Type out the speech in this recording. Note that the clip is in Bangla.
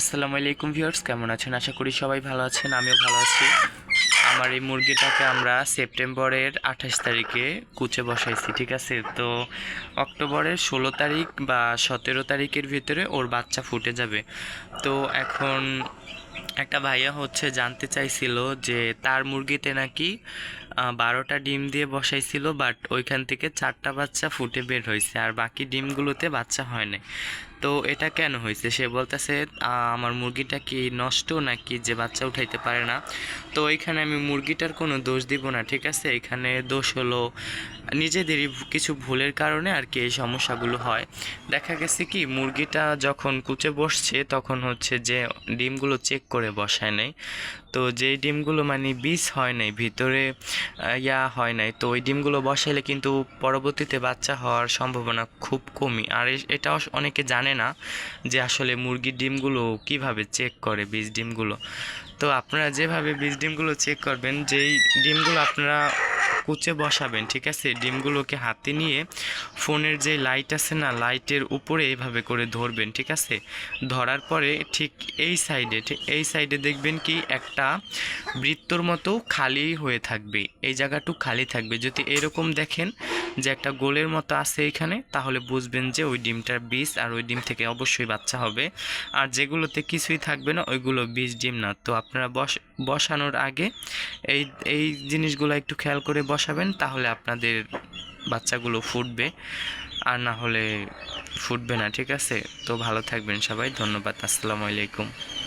আসসালামু আলাইকুম ভিউয়ার্স, কেমন আছেন? আশা করি সবাই ভালো আছেন, আমিও ভালো আছি। আমার এই মুরগিটাকে আমরা সেপ্টেম্বরের আঠাশ তারিখে কুচে বসাইছি, ঠিক আছে? তো অক্টোবরের ষোলো তারিখ বা সতেরো তারিখের ভিতরে ওর বাচ্চা ফুটে যাবে। তো এখন একটা ভাইয়া হচ্ছে জানতে চাইছিল যে তার মুরগিতে নাকি বারোটা ডিম দিয়ে বসাইছিল বাট ওইখান থেকে চারটা বাচ্চা ফুটে বের হয়েছে আর বাকি ডিমগুলোতে বাচ্চা হয় নাই। তো এটা কেন হয়েছে সে বলতেছে আমার মুরগিটা কি নষ্ট নাকি যে বাচ্চা উঠাইতে পারে না? তো এখানে আমি মুরগিটার কোনো দোষ দিব না, ঠিক আছে? এখানে দোষ হলো নিজেদেরই কিছু ভুলের কারণে আর কি এই সমস্যাগুলো হয়। দেখা গেছে কি, মুরগিটা যখন কুচে বসছে, তখন হচ্ছে যে ডিমগুলো চেক করে বসায় নাই। তো যেই ডিমগুলো মানে বীজ হয় নাই, ভিতরে ইয়া হয় নাই। তো ওই ডিমগুলো বসাইলে কিন্তু পরবর্তীতে বাচ্চা হওয়ার সম্ভাবনা খুব কমই। আর এটাও অনেকে জানে না যে আসলে মুরগির ডিমগুলো কীভাবে চেক করে বীজ ডিমগুলো। তো আপনারা যেভাবে বীজ ডিমগুলো চেক করবেন, যেই ডিমগুলো আপনারা কুচে বসাবেন, ঠিক আছে? ডিমগুলোকে হাতে নিয়ে ফোনের যে লাইট আছে না, লাইটের উপরে এইভাবে করে ধরবেন, ঠিক আছে? ধরার পরে ঠিক এই সাইডে এই সাইডে দেখবেন কি একটা বৃত্তর মতো খালি হয়ে থাকবে। এই জায়গাটুকু খালি থাকবে। যদি এরকম দেখেন যে একটা গোলের মতো আছে এখানে, তাহলে বুঝবেন যে ওই ডিমটার বীজ আর ওই ডিম থেকে অবশ্যই বাচ্চা হবে। আর যেগুলোতে কিছুই থাকবে না, ওইগুলো বীজ ডিম না। তো আপনারা বস, বসানোর আগে এই এই জিনিসগুলো একটু খেয়াল করে বসাবেন, তাহলে আপনাদের বাচ্চাগুলো ফুটবে। আর না হলে ফুটবে না, ঠিক আছে? তো ভালো থাকবেন সবাই, ধন্যবাদ, আসসালামু আলাইকুম।